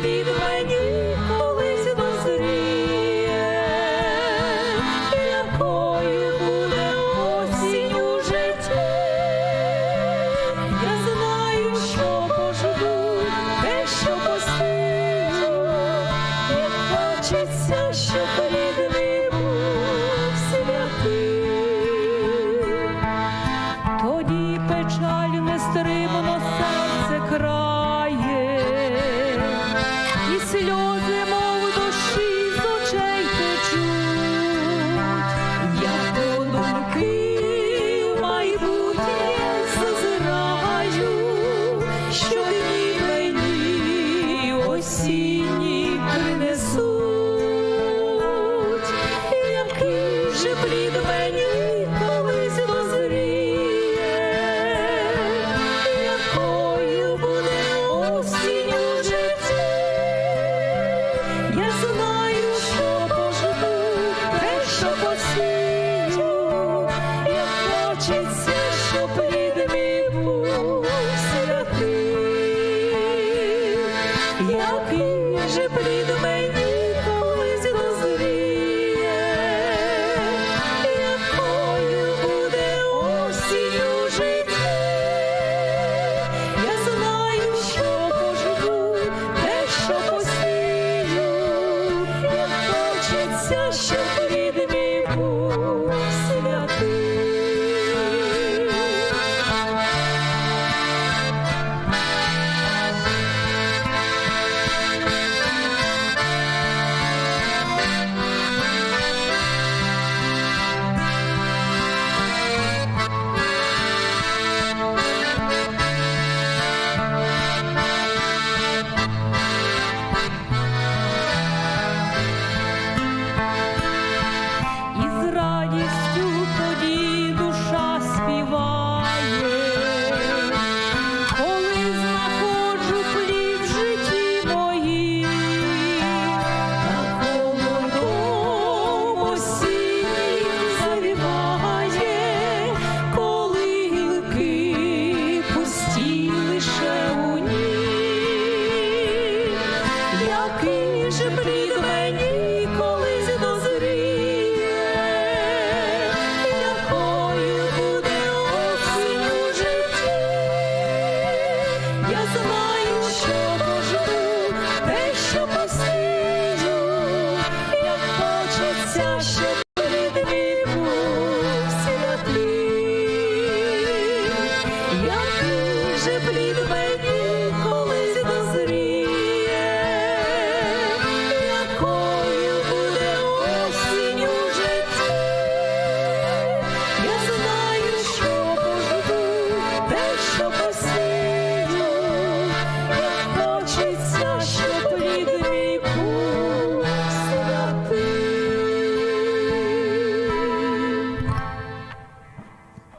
плід мені колись дозріє, якою буде осінь у житті, я знаю, що поживу, те, що постійно, як хочеться. Який же плід Rocky.